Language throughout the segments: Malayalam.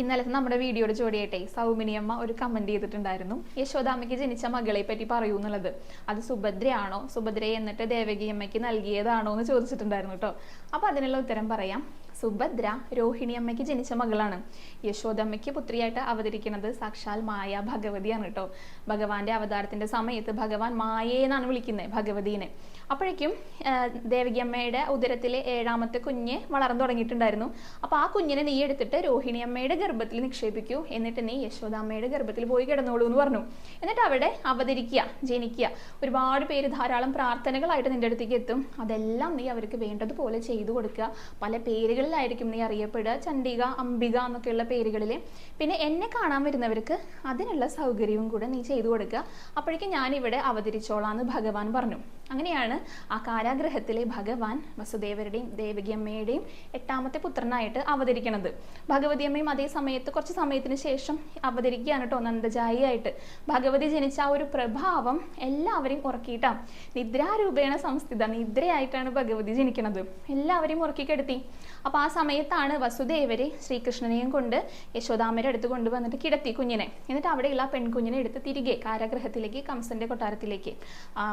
ഇന്നലത്തെ നമ്മുടെ വീഡിയോയുടെ ചോടിയായിട്ടെ സൗമിനിയമ്മ ഒരു കമന്റ് ചെയ്തിട്ടുണ്ടായിരുന്നു. യശോദാമ്മയ്ക്ക് ജനിച്ച മകളെ പറ്റി പറയൂ എന്നുള്ളത്. അത് സുഭദ്രയാണോ? സുഭദ്രയെ എന്നിട്ട് ദേവകിയമ്മയ്ക്ക് നൽകിയതാണോ എന്ന് ചോദിച്ചിട്ടുണ്ടായിരുന്നു കേട്ടോ. അപ്പൊ അതിനുള്ള ഉത്തരം പറയാം. സുഭദ്ര രോഹിണി അമ്മയ്ക്ക് ജനിച്ച മകളാണ്. യശോദമ്മയ്ക്ക് പുത്രിയായിട്ട് അവതരിക്കുന്നത് സാക്ഷാൽ മായ ഭഗവതിയാണ് കേട്ടോ. ഭഗവാന്റെ അവതാരത്തിന്റെ സമയത്ത് ഭഗവാൻ മായേന്നാണ് വിളിക്കുന്നത് ഭഗവതിനെ. അപ്പോഴേക്കും ദേവകി ദേവകിയമ്മയുടെ ഉദരത്തിലെ ഏഴാമത്തെ കുഞ്ഞ് വളർന്നു തുടങ്ങിയിട്ടുണ്ടായിരുന്നു. അപ്പൊ ആ കുഞ്ഞിനെ നീ എടുത്തിട്ട് രോഹിണി അമ്മയുടെ ഗർഭത്തിൽ നിക്ഷേപിക്കൂ. എന്നിട്ട് നീ യശോദാമ്മയുടെ ഗർഭത്തിൽ പോയി കിടന്നോളൂ എന്ന് പറഞ്ഞു. എന്നിട്ട് അവിടെ അവതരിക്കുക ജനിക്കുക. ഒരുപാട് പേര് ധാരാളം പ്രാർത്ഥനകളായിട്ട് നിന്റെ അടുത്തേക്ക് എത്തും. അതെല്ലാം നീ അവർക്ക് വേണ്ടതുപോലെ ചെയ്തു കൊടുക്കുക. പല പേരുകളിലായിരിക്കും നീ അറിയപ്പെടുക. ചണ്ഡിക അംബിക എന്നൊക്കെയുള്ള പേരുകളിൽ പിന്നെ എന്നെ കാണാൻ വരുന്നവർക്ക് അതിനുള്ള സൗകര്യവും കൂടെ നീ ചെയ്തു കൊടുക്കുക. അപ്പോഴേക്കും ഞാനിവിടെ അവതരിച്ചോളാന്ന് ഭഗവാൻ പറഞ്ഞു. അങ്ങനെയാണ് ആ കാരാഗ്രഹത്തിലെ ഭഗവാൻ വസുദേവരുടെയും ദേവകിയമ്മയുടെയും എട്ടാമത്തെ പുത്രനായിട്ട് അവതരിക്കണത്. ഭഗവതി അമ്മയും അതേ സമയത്ത് കുറച്ച് സമയത്തിന് ശേഷം അവതരിക്കുകയാണ് കേട്ടോ നന്ദജായിയായിട്ട്. ഭഗവതി ജനിച്ച ആ ഒരു പ്രഭാവം എല്ലാവരെയും ഉറക്കിയിട്ടാ. നിദ്രാരൂപേണ സംസ്ഥിത നിദ്രയായിട്ടാണ് ഭഗവതി ജനിക്കുന്നത് എല്ലാവരെയും ഉറക്കിക്കെടുത്തി കിടത്തി. അപ്പൊ ആ സമയത്താണ് വസുദേവരെ ശ്രീകൃഷ്ണനെയും കൊണ്ട് യശോദാമരെ അടുത്ത് കൊണ്ടുവന്നിട്ട് കിടത്തി കുഞ്ഞിനെ. എന്നിട്ട് അവിടെയുള്ള പെൺകുഞ്ഞിനെ എടുത്ത് തിരികെ കാരാഗ്രഹത്തിലേക്ക് കംസന്റെ കൊട്ടാരത്തിലേക്ക്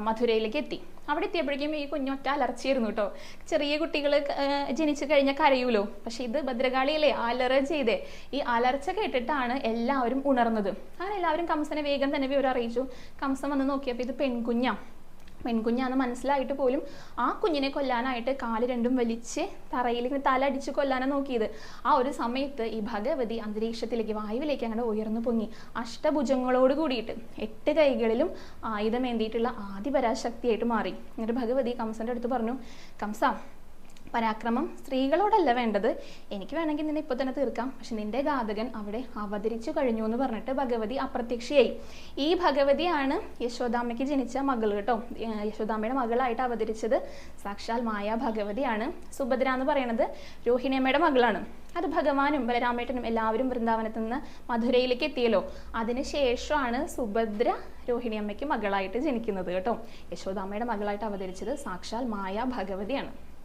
മധുരയിലേക്ക് എത്തി. അവിടെ എത്തിയപ്പോഴേക്കും ഈ കുഞ്ഞൊറ്റ അലർച്ചയായിരുന്നു കേട്ടോ. ചെറിയ കുട്ടികൾ ജനിച്ചു കഴിഞ്ഞാൽ കരയൂലോ? പക്ഷെ ഇത് ഭദ്രകാളിയല്ലേ? അലറ ചെയ്തേ. ഈ അലർച്ച കേട്ടിട്ടാണ് എല്ലാവരും ഉണർന്നത്. അങ്ങനെ എല്ലാവരും കംസനെ വേഗം തന്നെ വിവരം അറിയിച്ചു. കംസൻ വന്ന് നോക്കിയപ്പോൾ ഇത് പെൺകുഞ്ഞാ. പെൺകുഞ്ഞാന്ന് മനസ്സിലായിട്ട് പോലും ആ കുഞ്ഞിനെ കൊല്ലാനായിട്ട് കാൽ രണ്ടും വലിച്ച് തറയിൽ ഇങ്ങനെ തല അടിച്ച് കൊല്ലാനാണ് നോക്കിയത്. ആ ഒരു സമയത്ത് ഈ ഭഗവതി അന്തരീക്ഷത്തിലേക്ക് വായുവിലേക്ക് അങ്ങനെ ഉയർന്നു പൊങ്ങി. അഷ്ടഭുജങ്ങളോട് കൂടിയിട്ട് എട്ട് കൈകളിലും ആയുധമേന്തിയിട്ടുള്ള ആദിപരാശക്തിയായിട്ട് മാറി. എന്നിട്ട് ഭഗവതി കംസന്റെ അടുത്ത് പറഞ്ഞു കംസ പരാക്രമം സ്ത്രീകളോടല്ല വേണ്ടത്. എനിക്ക് വേണമെങ്കിൽ നിന്നെ ഇപ്പൊ തന്നെ തീർക്കാം. പക്ഷെ നിന്റെ ഘാതകൻ അവിടെ അവതരിച്ചു കഴിഞ്ഞു എന്ന് പറഞ്ഞിട്ട് ഭഗവതി അപ്രത്യക്ഷയായി. ഈ ഭഗവതിയാണ് യശോദാമ്മയ്ക്ക് ജനിച്ച മകൾ കേട്ടോ. യശോദാമ്മയുടെ മകളായിട്ട് അവതരിച്ചത് സാക്ഷാൽ മായ ഭഗവതിയാണ്. സുഭദ്ര എന്ന് പറയുന്നത് രോഹിണിയമ്മയുടെ മകളാണ്. അത് ഭഗവാനും ബലരാമേട്ടനും എല്ലാവരും വൃന്ദാവനത്തിൽ നിന്ന് മധുരയിലേക്ക് എത്തിയല്ലോ. അതിനുശേഷമാണ് സുഭദ്ര രോഹിണിയമ്മയ്ക്ക് മകളായിട്ട് ജനിക്കുന്നത് കേട്ടോ. യശോദാമ്മയുടെ മകളായിട്ട് അവതരിച്ചത് സാക്ഷാൽ മായ ഭഗവതിയാണ്.